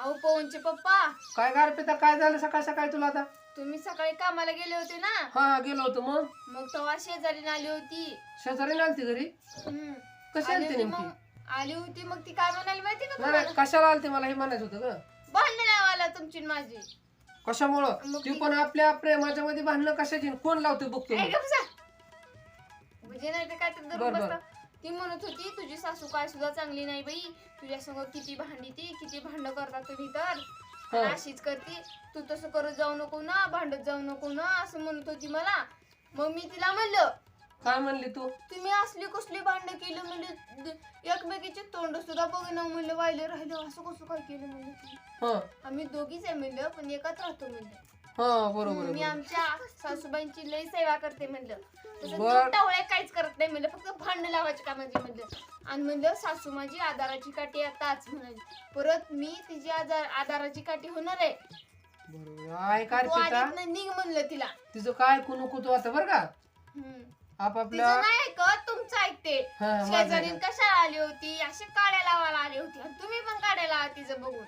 अहो पवनचे पप्पा. काय गारपिता काय झालं सकाळ सकाळी तुला आता? तुम्ही सकाळी कामाला गेले होते ना? हा गेलो होतो मग. मग तेव्हा शेजारी आली होती. शेजारी आलती घरी? हम्म. कशी आली आलती होती नेमकी? मग आली होती मग ती काय म्हणाली माहिती का नाही कशाला आलती मला हे म्हणायचं होतं ग. भांडण लावायला तुमची आणि माझी. कशामुळं? मग ती ती- पण आपल्या प्रेमाच्या मध्ये भांडणं कशाची कोण लावते बघतो मी. म्हणजे नाही तर काय तर बर, धरून बर. बसता ती म्हणत होती तुझी सासू काय सुद्धा चांगली नाही बाई. तुझ्या संग किती भांडी ती किती भांडण करता तुम्ही तर. हा. अशीच करते तू तसं करत जाऊ नको ना भांडत जाऊ नको ना असं म्हणत होती मला. मग मी तिला म्हणलं काय म्हणली तू? तुम्ही असली कसली भांडण केलं म्हणजे एकमेकीचे तोंड सुद्धा बघणं म्हणलं. वाहिले राहिलं असं कसं काय केलं म्हणलं तुम्ही? हा. आम्ही दोघीच आहे म्हणलं पण एकत्र राहतो म्हणलं. हा बरोबर मी. आमच्या सासूबाईंची लई सेवा करते म्हणलं. तसं बर. दूध टावळ्या काहीच करत नाही म्हणलं फक्त भांड लावायची का म्हणजे म्हणलं. आणि म्हणलं सासू माझी आधाराची काठी आताच म्हणाली. परत मी तिची आधार आधाराची काठी होणार आहे. बरोबर आहे. तू निघ म्हणलं तिला. तिचं काय कुणू कुतू आता बरं का? हम्म. आपापल्या तिचं नाही ऐकत तुमचं ऐकते. हा, माझं शेजारी. कशाला आली होती? अशी काड्या लावायला आली होती. आणि तुम्ही पण काड्या लावा तिचं बघून.